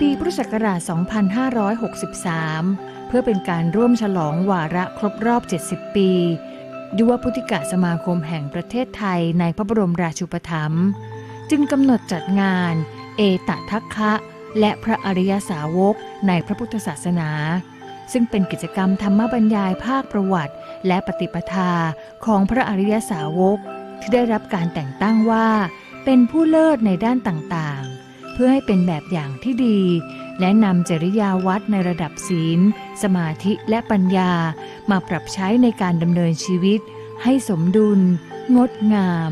ปีพุทธศักราช 2563 เพื่อเป็นการร่วมฉลองวาระครบรอบ 70 ปียุวพุทธิกสมาคมแห่งประเทศไทยในพระบรมราชูปถัมภ์จึงกำหนดจัดงาน เอตทัคคะ และพระอริยสาวกในพระพุทธศาสนา ซึ่งเป็นกิจกรรมธรรมบรรยายภาคประวัติ และปฏิปทาของพระอริยสาวก ที่ได้รับการแต่งตั้งว่า เป็นผู้เลิศในด้านต่าง เพื่อให้เป็นแบบอย่างที่ดี และนำจริยาวัดในระดับศีล สมาธิและปัญญา มาปรับใช้ในการดำเนินชีวิต ให้สมดุล งดงาม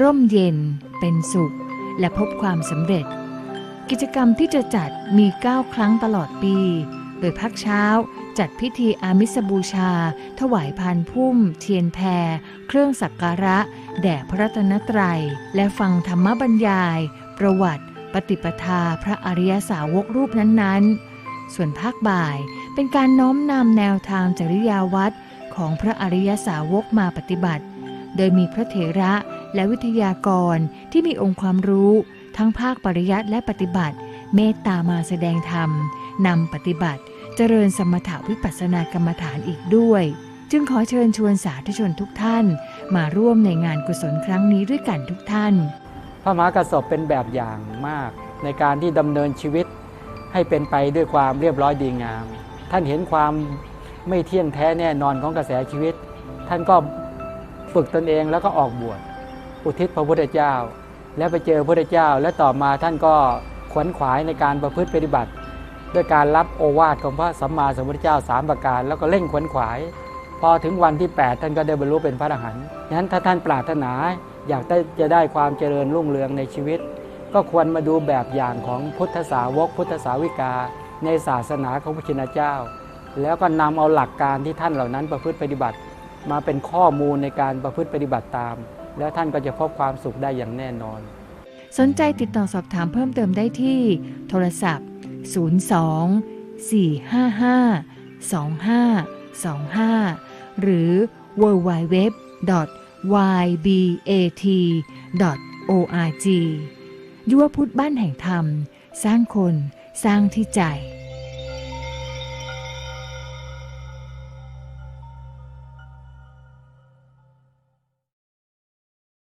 ร่มเย็น เป็นสุข และพบความสำเร็จ กิจกรรมที่จะจัดมี 9 ครั้งตลอดปี โดยภาคเช้าจัดพิธีอามิสบูชา ถวายพานพุ่ม เทียนแพร เครื่องสักการะ แด่พระรัตนตรัย และฟังธรรมบรรยาย ประวัติ ปฏิปทาพระอริยสาวกรูปนั้นๆ ส่วนภาคบ่ายเป็นการน้อมนำแนวทางจริยาวัดของพระอริยสาวกมาปฏิบัติ โดยมีพระเถระและวิทยากรที่มีองค์ความรู้ ทั้งภาคปริยัติและปฏิบัติ เมตตามาแสดงธรรมนำปฏิบัติเจริญสมถาวิปัสสนากรรมฐานอีกด้วย จึงขอเชิญชวนสาธุชนทุกท่าน มาร่วมในงานกุศลครั้งนี้ด้วยกันทุกท่าน พระมหากระสบเป็นแบบอย่างมาก ในการที่ดำเนินชีวิตให้เป็นไปด้วยความเรียบร้อยดีงาม ท่านเห็นความไม่เที่ยงแท้แน่นอนของกระแสชีวิต ท่านก็ฝึกตนเองแล้วก็ออกบวชอุทิศพระพุทธเจ้า แล้วไปเจอพระพุทธเจ้า และต่อมาท่านก็ขวนขวายในการประพฤติปฏิบัติ ด้วยการรับโอวาทของพระสัมมาสัมพุทธเจ้าสามประการ แล้วก็เร่งขวนขวาย พอถึงวันที่ 8 ท่านก็ได้บรรลุเป็นพระอรหันต์ฉะนั้นถ้าท่านปรารถนา อยากได้จะได้ความเจริญรุ่งเรืองในชีวิต ก็ควรมาดูแบบอย่างของพุทธสาวก พุทธสาวิกา ในศาสนาของพระชินเจ้า แล้วก็นำเอาหลักการที่ท่านเหล่านั้นประพฤติปฏิบัติ มาเป็นข้อมูลในการประพฤติปฏิบัติตาม แล้วท่านก็จะพบความสุขได้อย่างแน่นอน สนใจติดต่อสอบถามเพิ่มเติมได้ที่ โทรศัพท์ 02 455 2525 หรือ www ybat.org ยุวพุทธบ้านแห่งธรรม สร้างคน สร้างที่ใจ